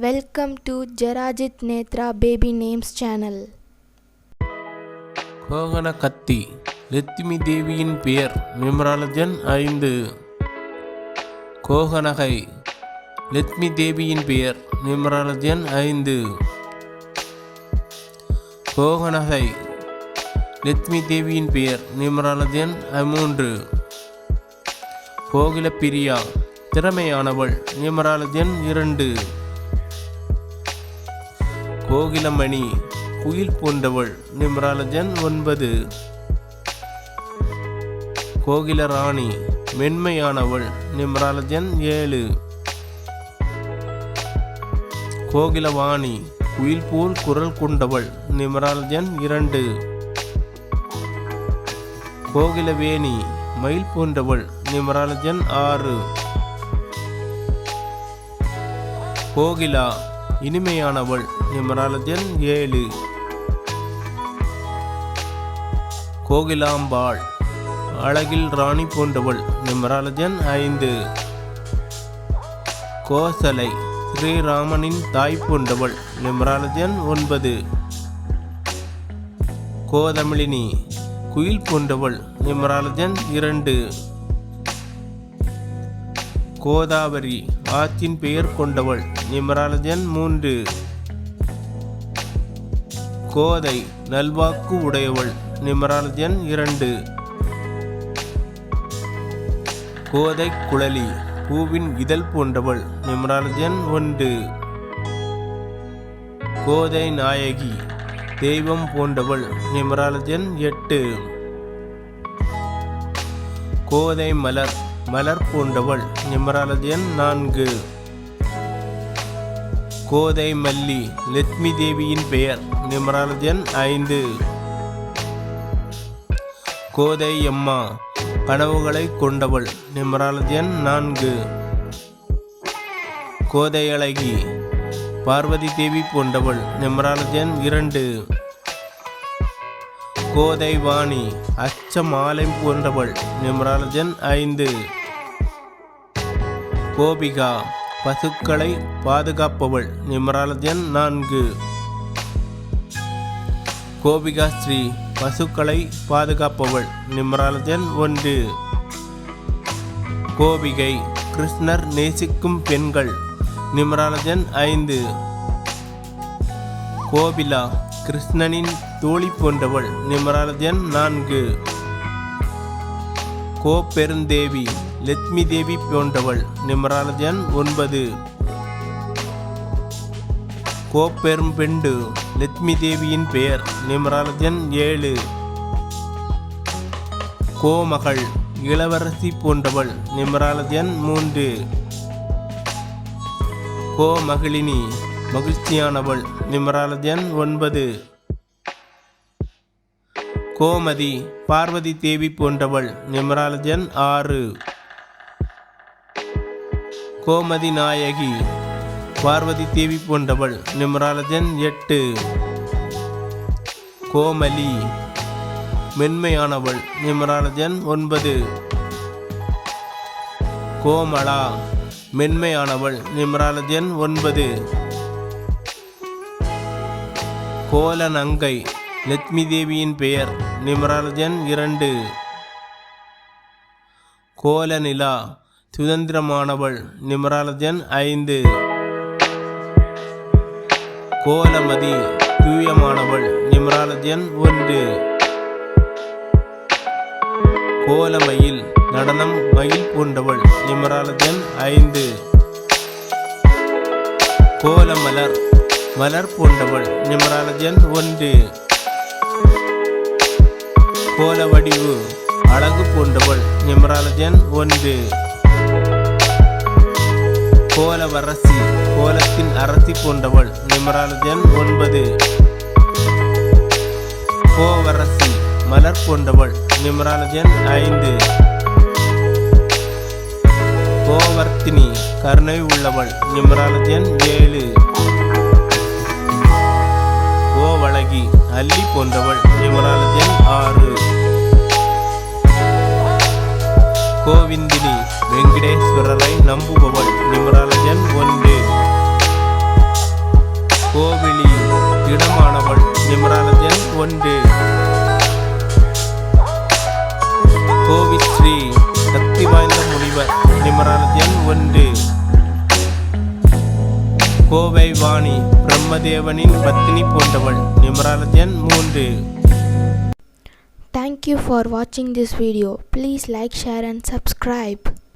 Welcome to Jerajith Nethra baby names channel Kohona கத்தி லட்சுமி தேவியின் பெயர் நிம்ராலஜன் ஐந்து. கோகனகை லட்சுமி தேவியின் பெயர் நிம்ராலஜன் ஐந்து. கோகனகை லட்சுமி தேவியின் பெயர் நிம்ராலஜன் மூன்று. கோகிலப்பிரியா திறமையானவள் நிமராலஜன் இரண்டு. கோகிலமணி குயில் போன்றவள் நிம்ராலஜன் ஒன்பது. கோகிலராணி மென்மையானவள் நிம்ராலஜன் ஏழு. கோகிலவாணி குயில் போல் குரல் கொண்டவள் நிம்ராலஜன் இரண்டு. கோகிலவேணி மயில் போன்றவள் நிம்ராலஜன் ஆறு. கோகிலா இனிமையானவள் நிமராலஜன் ஏழு. கோகிலாம்பாள் அழகில் ராணி போன்றவள் நிமராலஜன் ஐந்து. கோசலை ஸ்ரீராமனின் தாய் போன்றவள் நிமராலஜன் ஒன்பது. கோதமிழினி குயில் போன்றவள் நிமராலஜன் இரண்டு. கோதாவரி ஆற்றின் பெயர் கொண்டவள். நிமராலஜன் மூன்று. கோதை நல்வாக்கு உடையவள். நிமராலஜன் இரண்டு. கோதை குழலி பூவின் இதழ் போன்றவள். நிமராலஜன் ஒன்று. கோதை நாயகி தெய்வம் போன்றவள். நிமராலஜன் எட்டு. கோதை மலர் மலர் போன்றவள் எண் நான்கு. கோதை மல்லி லட்சுமி தேவியின் பெயர் நிமராலஜன் ஐந்து. கோதை அம்மா கனவுகளை கொண்டவள் நிமராலஜன் நான்கு. கோதை அழகி பார்வதி தேவி போன்றவள் எண் இரண்டு. கோதை வாணி அச்ச மாலை போன்றவள். நிமராலஜன் ஐந்து. கோபிகா பசுக்களை பாதுகாப்பவள். நிமராலஜன் நான்கு. கோபிகா ஸ்ரீ பசுக்களை பாதுகாப்பவள். நிமராலஜன் ஒன்று. கோபிகை கிருஷ்ணர் நேசிக்கும் பெண்கள். நிமராலஜன் ஐந்து. கோபிலா கிருஷ்ணனின் தோழி போன்றவள். நிமராலஜன் நான்கு. கோ பெருந்தேவி லட்சுமி தேவி போன்றவள். நிமராலஜன் ஒன்பது. கோப்பெரும்பெண்டு லட்சுமி தேவியின் பெயர். நிமராலஜன் ஏழு. கோமகள் இளவரசி போன்றவள். நிமராலஜன் மூன்று. கோமகளினி மகிழ்ச்சியானவள். நிமராலஜன் ஒன்பது. கோமதி பார்வதி தேவி போன்றவள். நிமராலஜன் ஆறு. கோமதி நாயகி பார்வதி தேவி போன்றவள். நிமராலஜன் எட்டு. கோமலி மென்மையானவள். நிமராலஜன் ஒன்பது. கோமலா மென்மையானவள். நிமராலஜன் ஒன்பது. கோலநங்கை லட்சுமி தேவியின் பெயர். நிமராஜன் இரண்டு. கோலநிலா சுதந்திரமானவள் நிமராஜன் ஐந்து. கோலமதி தூயமானவள் நிமராஜன் ஒன்று. கோலமயில் நடனம் மயில் பூண்டவள் நிமராஜன் ஐந்து. கோலமலர் மலர் பூண்டவள் நிமராஜன் ஒன்று. கோல வடிவு அழகு பூண்டவள் நிமராலஜன் ஒன்று. கோலவரசி கோலத்தின் அரசி போன்றவள் நிமராலஜன் ஒன்பது. கோவரசி மலர் போன்றவள் நிமராலஜன் ஐந்து. கோவர்த்தினி கருணை உள்ளவள் நிமராலஜன் ஏழு. கோவழகி அல்லி போன்றவள் வெங்கடேஸ்வரரை நம்புபவள் நிமராலஜன் ஒன்று கோவிலி இடமானவள் நிமராலஜன் ஒன்று கோவிஸ்ரீ சக்தி வாய்ந்த முனிவர் நிமராலஜன் ஒன்று கோவை வாணி பிரம்மதேவனின் பத்தினி போன்றவள் நிமராலஜன் மூன்று Thank you for watching this video. Please like, share and subscribe.